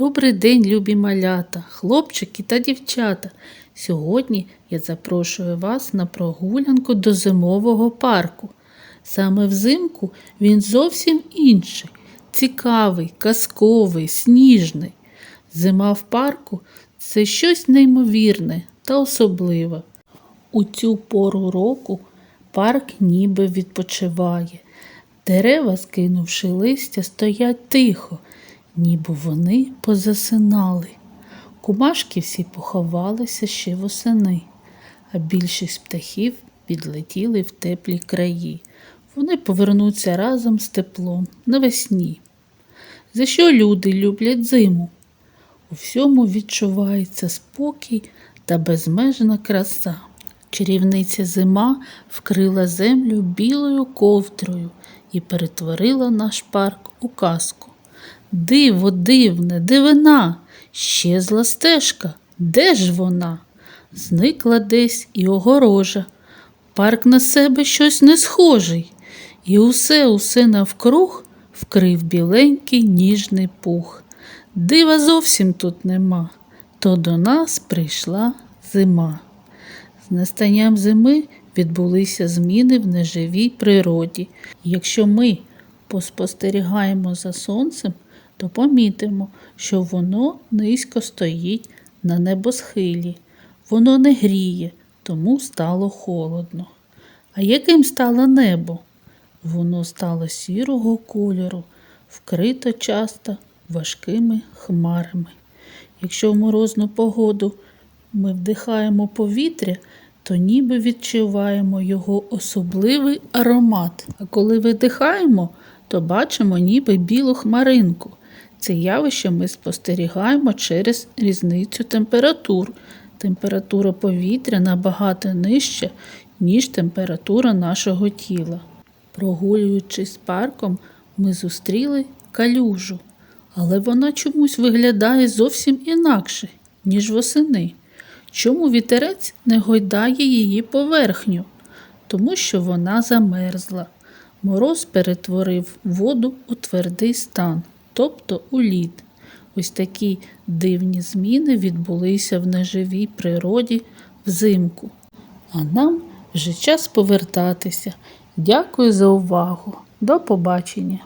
Добрий день, любі малята, хлопчики та дівчата. Сьогодні я запрошую вас на прогулянку до зимового парку. Саме взимку він зовсім інший, цікавий, казковий, сніжний. Зима в парку це щось неймовірне та особливе. У цю пору року парк ніби відпочиває. Дерева, скинувши листя, стоять тихо, ніби вони позасинали. Кумашки всі поховалися ще восени, а більшість птахів підлетіли в теплі краї. Вони повернуться разом з теплом навесні. За що люди люблять зиму? У всьому відчувається спокій та безмежна краса. Чарівниця зима вкрила землю білою ковдрою і перетворила наш парк у казку. Диво, дивне, дивина, щезла стежка. Де ж вона? Зникла десь і огорожа. Парк на себе щось не схожий, і усе, усе навкруг вкрив біленький ніжний пух. Дива зовсім тут нема, то до нас прийшла зима. З настанням зими відбулися зміни в неживій природі. Якщо ми поспостерігаємо за сонцем, то помітимо, що воно низько стоїть на небосхилі. Воно не гріє, тому стало холодно. А яким стало небо? Воно стало сірого кольору, вкрито часто важкими хмарами. Якщо в морозну погоду ми вдихаємо повітря, то ніби відчуваємо його особливий аромат. А коли видихаємо, то бачимо ніби білу хмаринку. Це явище ми спостерігаємо через різницю температур. Температура повітря набагато нижча, ніж температура нашого тіла. Прогулюючись парком, ми зустріли калюжу, але вона чомусь виглядає зовсім інакше, ніж восени. Чому вітерець не гойдає її поверхню? Тому що вона замерзла. Мороз перетворив воду у твердий стан, тобто у лід. Ось такі дивні зміни відбулися в неживій природі взимку. А нам вже час повертатися. Дякую за увагу. До побачення!